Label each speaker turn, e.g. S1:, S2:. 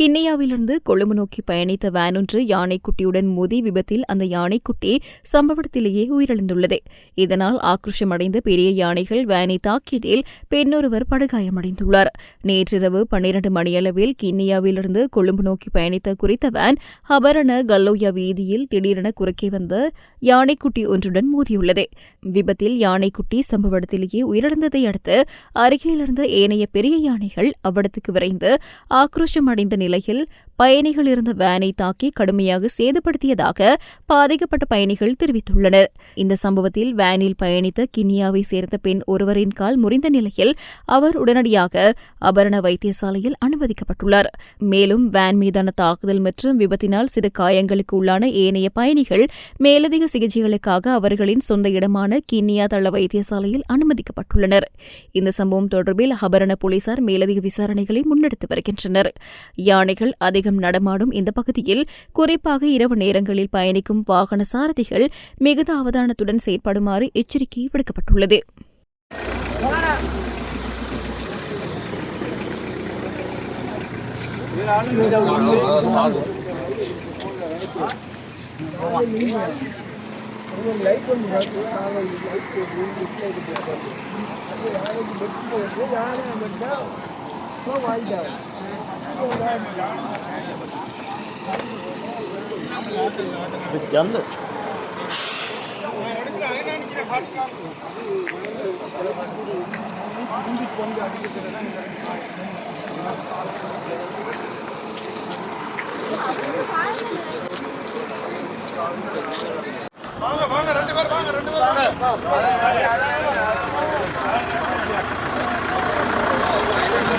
S1: கிண்ணியாவிலிருந்து கொழும்பு நோக்கி பயணித்த வேன் ஒன்று யானைக்குட்டியுடன் மோதி விபத்தில் அந்த யானைக்குட்டி சம்பவத்திலேயே உயிரிழந்துள்ளது. இதனால் ஆக்ரோஷமடைந்த பெரிய யானைகள் வேனை தாக்கியதில் பெண்ணொருவர் படுகாயமடைந்துள்ளார். நேற்றிரவு பன்னிரண்டு மணியளவில் கிண்ணியாவிலிருந்து கொழும்பு நோக்கி பயணித்த குறித்த வேன் ஹபரண கல்லோயா வீதியில் திடீரென குறுக்கே வந்த யானைக்குட்டி ஒன்றுடன் மோதியுள்ளது. விபத்தில் யானைக்குட்டி சம்பவத்திலேயே உயிரிழந்ததை அடுத்து அருகிலிருந்த ஏனைய பெரிய யானைகள் அவ்விடத்துக்கு விரைந்து ஆக்ரோஷமடைந்த நிலையில் பயணிகள் இருந்த வேனை தாக்கி கடுமையாக சேதப்படுத்தியதாக பாதிக்கப்பட்ட பயணிகள் தெரிவித்துள்ளனர். இந்த சம்பவத்தில் வேனில் பயணித்த கினியாவை சேர்ந்த பெண் ஒருவரின் கால் முறிந்த நிலையில் அவர் உடனடியாக அபரண வைத்தியசாலையில் அனுமதிக்கப்பட்டுள்ளார். மேலும் வேன் மீதான தாக்குதல் மற்றும் விபத்தினால் சிறு காயங்களுக்கு உள்ளான ஏனைய பயணிகள் மேலதிக சிகிச்சைகளுக்காக அவர்களின் சொந்த இடமான கிண்ணியா தள வைத்தியசாலையில் அனுமதிக்கப்பட்டுள்ளனர். இந்த சம்பவம் தொடர்பில் அபரண போலீசார் மேலதிக விசாரணைகளை முன்னெடுத்து வருகின்றனர். யானைகள் அதிகம் நடமாடும் இந்த பகுதியில் குறிப்பாக இரவு நேரங்களில் பயணிக்கும் வாகன சாரதிகள் மிகுந்த அவதானத்துடன் செயற்படுமாறு எச்சரிக்கை விடுக்கப்பட்டுள்ளது.
S2: Yandı.
S3: வாங்க வாங்க ரெண்டு பேர் வாங்க ரெண்டு பேர் வாங்க